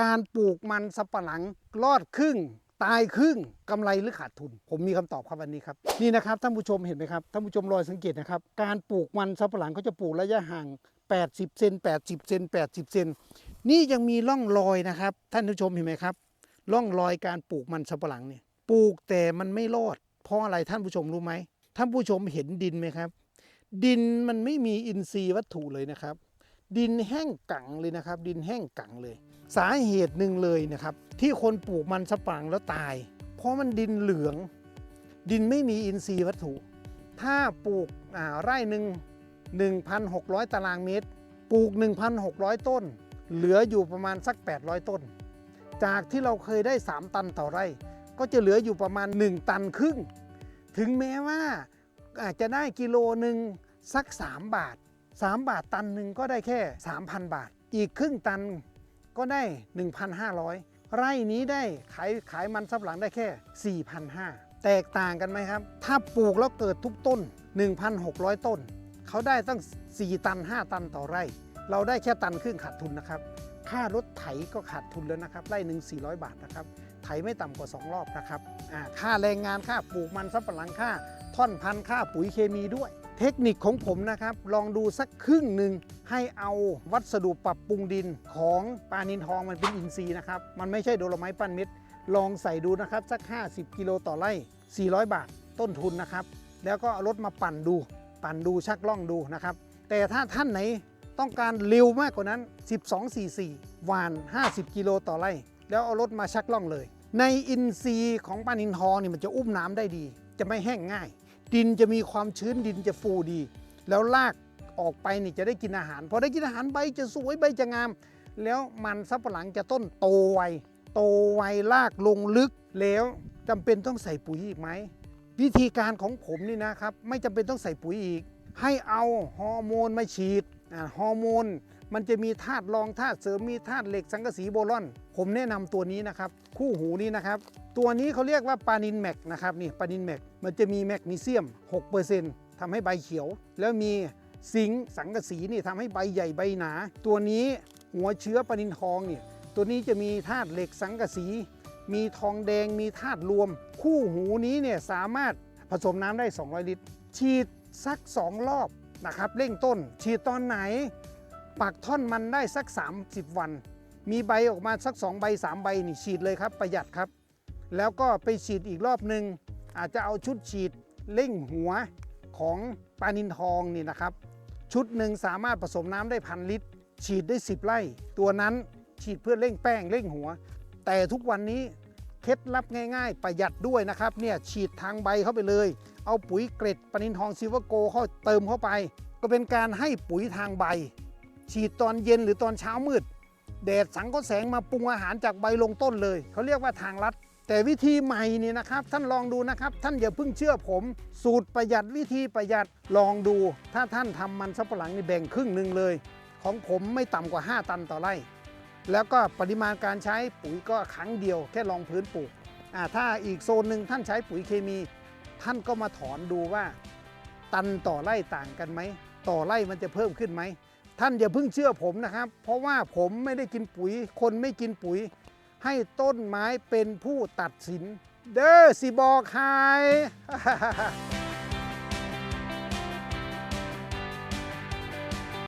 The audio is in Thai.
การปลูกมันสำปะหลังรอดครึ่ง ตายครึ่งกำไรหรือขาดทุน ผมมีคำตอบครับวันนี้ครับนี่นะครับท่านผู้ชมเห็นไหมครับท่านผู้ชมรอยสังเกตนะครับการปลูกมันสำปะหลังเขาจะปลูกระยะห่าง 80 เซน80 เซน80 เซนนี่ยังมีร่องรอยนะครับ ท่านผู้ชมเห็นไหมครับร่องรอยการปลูกมันสำปะหลังเนี่ยปลูกแต่มันไม่รอด เพราะอะไรท่านผู้ชมรู้ไหมท่านผู้ชมเห็นดินไหมครับ ดินมันไม่มีอินทรีย์วัตถุเลยนะครับ ดินแห้งกังเลยนะครับ ดินแห้งกังเลย สาเหตุหนึ่งเลยนะครับ ที่คนปลูกมันสปังแล้วตาย เพราะมันดินเหลือง ดินไม่มีอินทรีย์วัตถุ ถ้าปลูกอ่าไร่หนึ่ง1,600 ตารางเมตร ปลูก 1,600 ต้น เหลืออยู่ประมาณสัก 800 ต้น จากที่เราเคยได้ 3 ตันต่อไร่ ก็จะเหลืออยู่ประมาณ 1 ตันครึ่ง ถึงแม้ว่าอาจจะได้กิโลหนึ่งสัก 3 บาท 3 บาทตันหนึ่งก็ได้แค่ 3,000 บาท อีกครึ่งตันก็ได้ 1,500 ไร่นี้ได้ขายขายมันสำปะหลังได้แค่ 4,500 แตกต่างกันไหมครับ ถ้าปลูกแล้วเกิดทุกต้น 1,600 ต้น เขาได้ตั้ง 4 ตัน 5 ตันต่อไร่ เราได้แค่ตันครึ่งขาดทุนนะครับ ค่ารถไถก็ขาดทุนแล้วนะครับ ไร่หนึ่ง400 บาทนะครับ ไถไม่ต่ำกว่า 2 รอบนะครับ ค่าแรงงานค่าปลูกมันสำปะหลังค่า ท่อนพันธุ์ค่าปุ๋ยเคมีด้วย เทคนิคของผมนะครับ ลองดูสักครึ่งหนึ่งให้เอาวัสดุปรับปรุงดินของปลานินทองมันเป็นอินทรีย์นะครับ มันไม่ใช่โดลไม้ปั้นเม็ดลองใส่ดูนะครับ สัก 50 กิโลต่อไร่ 400 บาทต้นทุนนะครับ แล้วก็เอารถมาปั่นดู ปั่นดูชักล่องดูนะครับ แต่ถ้าท่านไหนต้องการเร็วมากกว่านั้น 1244หวาน 50 กิโลต่อไร่ แล้วเอารถมาชักล่องเลย ในอินทรีย์ของปลานินทองนี่มันจะอุ้มน้ำได้ดี จะไม่แห้งง่าย ดินจะมีความชื้นดินจะฟูดี แล้วรากออกไปนี่จะได้กินอาหาร พอได้กินอาหารใบจะสวยใบจะงาม แล้วมันสับปะหลังจะต้นโตไวโตไวรากลงลึกแล้วจำเป็นต้องใส่ปุ๋ยอีกไหม วิธีการของผมนี่นะครับ ไม่จำเป็นต้องใส่ปุ๋ยอีก ให้เอาฮอร์โมนมาฉีดฮอร์โมน มันจะมีธาตุรองธาตุเสริมมีธาตุเหล็กสังกะสีโบรอน ผมแนะนำตัวนี้นะครับ คู่หูนี้นะครับ ตัวนี้เขาเรียกว่าปานินแมกนะครับนี่ปานินแมกมันจะมีแมกนีเซียม 6%ทำให้ใบเขียว แล้วมีซิงค์สังกะสีนี่ทำให้ใบใหญ่ใบหนา ตัวนี้หัวเชื้อปานินทองเนี่ยตัวนี้จะมีธาตุเหล็กสังกะสี มีทองแดงมีธาตุรวม คู่หูนี้เนี่ยสามารถผสมน้ำได้ 200 ลิตร ฉีดสัก 2 รอบนะครับเร่งต้น ฉีดตอนไหน ปักท่อนมันได้สัก 30 วัน มีใบออกมาสัก 2 ใบ 3 ใบนี่ฉีดเลยครับ ประหยัดครับ แล้วก็ไปฉีดอีกรอบหนึ่งอาจจะเอาชุดฉีดเร่งหัวของปลานินทองนี่นะครับ ชุดหนึ่งสามารถผสมน้ำได้พันลิตร ฉีดได้ 10 ไร่ ตัวนั้นฉีดเพื่อเร่งแป้งเร่งหัว แต่ทุกวันนี้เคล็ดลับง่าย ๆ ประหยัดด้วยนะครับเนี่ยฉีดทางใบเข้าไปเลย เอาปุ๋ยเกร็ดปลานินทองซิลเวอร์โกเข้าเติมเข้าไป ก็เป็นการให้ปุ๋ยทางใบ ฉีดตอนเย็นหรือตอนเช้ามืดแดดสังก็แสงมาปรุงอาหารจากใบลงต้นเลยเขาเรียกว่าทางลัด แต่วิธีใหม่นี่นะครับ ท่านลองดูนะครับ ท่านอย่าเพิ่งเชื่อผม สูตรประหยัดวิธีประหยัดลองดู ถ้าท่านทำมันสับปะหลังนี่แบ่งครึ่งหนึ่งเลย ของผมไม่ต่ำกว่า 5 ตันต่อไร่ แล้วก็ปริมาณการใช้ปุ๋ยก็ครั้งเดียวแค่ลองพื้นปลูกถ้าอีกโซนหนึ่งท่านใช้ปุ๋ยเคมี ท่านก็มาถอนดูว่า ตันต่อไร่ต่างกันไหมต่อไร่มันจะเพิ่มขึ้นไหม ท่านอย่าเพิ่งเชื่อผมนะครับ เพราะว่าผมไม่ได้กินปุ๋ย คนไม่กินปุ๋ย ให้ต้นไม้เป็นผู้ตัดสิน เด้อสิบอกใคร